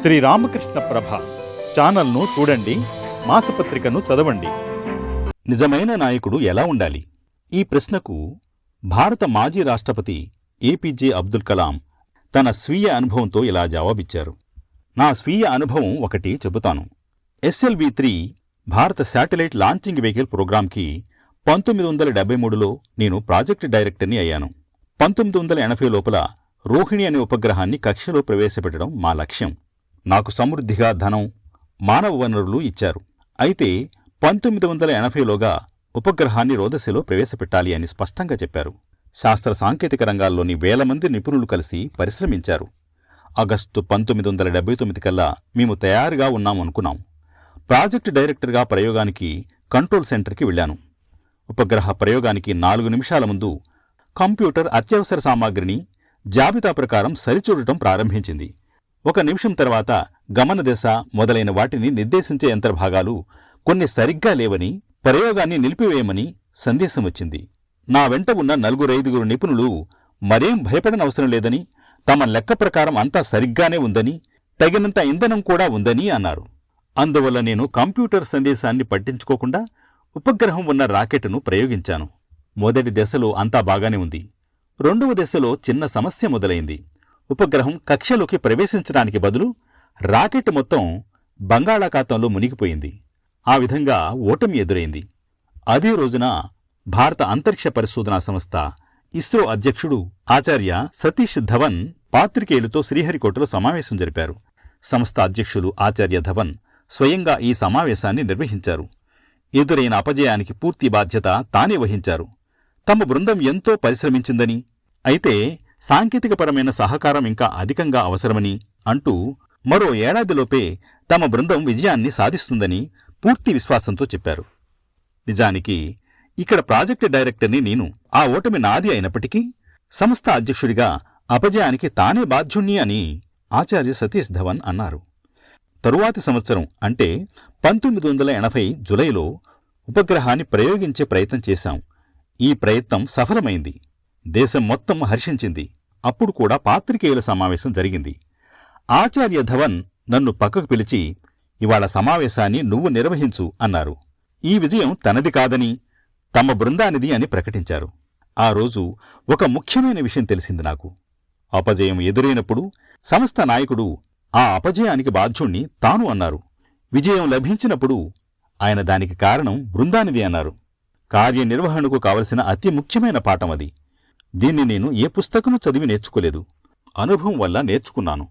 శ్రీ రామకృష్ణ ప్రభ ఛానల్ను చూడండి మాసపత్రికను చదవండి. నిజమైన నాయకుడు ఎలా ఉండాలి? ఈ ప్రశ్నకు భారత మాజీ రాష్ట్రపతి ఏపీజే అబ్దుల్ కలాం తన స్వీయ అనుభవంతో ఇలా జవాబిచ్చారు. నా స్వీయ అనుభవం ఒకటి చెబుతాను. ఎస్ఎల్వి త్రీ భారత శాటిలైట్ లాంచింగ్ వెహికల్ ప్రోగ్రాంకి పంతొమ్మిది వందల డెబ్బై మూడులో నేను ప్రాజెక్ట్ డైరెక్టర్ని అయ్యాను. పంతొమ్మిది వందల ఎనభై లోపల రోహిణి అనే ఉపగ్రహాన్ని కక్షలో ప్రవేశపెట్టడం మా లక్ష్యం. నాకు సమృద్ధిగా ధనం మానవ వనరులు ఇచ్చారు. అయితే పంతొమ్మిది వందల ఎనభైలోగా ఉపగ్రహాన్ని రోదశలో ప్రవేశపెట్టాలి అని స్పష్టంగా చెప్పారు. శాస్త్ర సాంకేతిక రంగాల్లోని వేల మంది నిపుణులు కలిసి పరిశ్రమించారు. ఆగస్టు పంతొమ్మిది వందల డెబ్బై తొమ్మిది కల్లా మేము తయారుగా ఉన్నాం అనుకున్నాం. ప్రాజెక్టు డైరెక్టర్గా ప్రయోగానికి కంట్రోల్ సెంటర్కి వెళ్ళాను. ఉపగ్రహ ప్రయోగానికి నాలుగు నిమిషాల ముందు కంప్యూటర్ అత్యవసర సామాగ్రిని జాబితా ప్రకారం సరిచూడటం ప్రారంభించింది. ఒక నిమిషం తర్వాత గమన దశ మొదలైన వాటిని నిర్దేశించే యంత్రభాగాలు కొన్ని సరిగ్గా లేవని ప్రయోగాన్ని నిలిపివేయమని సందేశం వచ్చింది. నా వెంట ఉన్న నలుగురైదుగురు నిపుణులు మరేం భయపడనవసరం లేదని తమ లెక్క ప్రకారం అంతా సరిగ్గానే ఉందని తగినంత ఇంధనం కూడా ఉందని అన్నారు. అందువల్ల నేను కంప్యూటర్ సందేశాన్ని పట్టించుకోకుండా ఉపగ్రహం ఉన్న రాకెట్ను ప్రయోగించాను. మొదటి దశలో అంతా బాగానే ఉంది. రెండవ దశలో చిన్న సమస్య మొదలైంది. ఉపగ్రహం కక్షలోకి ప్రవేశించడానికి బదులు రాకెట్ మొత్తం బంగాళాఖాతంలో మునిగిపోయింది. ఆ విధంగా ఓటమి ఎదురైంది. అదే రోజున భారత అంతరిక్ష పరిశోధనా సంస్థ ఇస్రో అధ్యక్షుడు ఆచార్య సతీష్ ధవన్ పాత్రికేయులతో శ్రీహరికోటలో సమావేశం జరిపారు. సంస్థ అధ్యక్షులు ఆచార్య ధవన్ స్వయంగా ఈ సమావేశాన్ని నిర్వహించారు. ఎదురైన అపజయానికి పూర్తి బాధ్యత తానే వహించారు. తమ బృందం ఎంతో పరిశ్రమించిందని అయితే సాంకేతికపరమైన సహకారం ఇంకా అధికంగా అవసరమని అంటూ మరో ఏడాదిలోపే తమ బృందం విజయాన్ని సాధిస్తుందని పూర్తి విశ్వాసంతో చెప్పారు. నిజానికి ఇక్కడ ప్రాజెక్టు డైరెక్టర్ని నేను ఆ ఓటమి నాది అయినప్పటికీ సంస్థ అధ్యక్షుడిగా అపజయానికి తానే బాధ్యుణ్ణి అని ఆచార్య సతీష్ ధవన్ అన్నారు. తరువాతి సంవత్సరం అంటే పంతొమ్మిది వందల ఎనభై జులైలో ఉపగ్రహాన్ని ప్రయోగించే ప్రయత్నం చేశాం. ఈ ప్రయత్నం సఫలమైంది. దేశం మొత్తం హర్షించింది. అప్పుడు కూడా పాత్రికేయుల సమావేశం జరిగింది. ఆచార్య ధవన్ నన్ను పక్కకు పిలిచి ఇవాళ సమావేశాన్ని నువ్వు నిర్వహించు అన్నారు. ఈ విజయం తనది కాదని తమ బృందానిది అని ప్రకటించారు. ఆ రోజు ఒక ముఖ్యమైన విషయం తెలిసింది నాకు. అపజయం ఎదురైనప్పుడు సంస్థ నాయకుడు ఆ అపజయానికి బాధ్యుణ్ణి తాను అన్నారు. విజయం లభించినప్పుడు ఆయన దానికి కారణం బృందానిది అన్నారు. కార్యనిర్వహణకు కావలసిన అతి ముఖ్యమైన పాఠం అది. దీన్ని నేను ఏ పుస్తకము చదివి నేర్చుకోలేదు. అనుభవం వల్ల నేర్చుకున్నాను.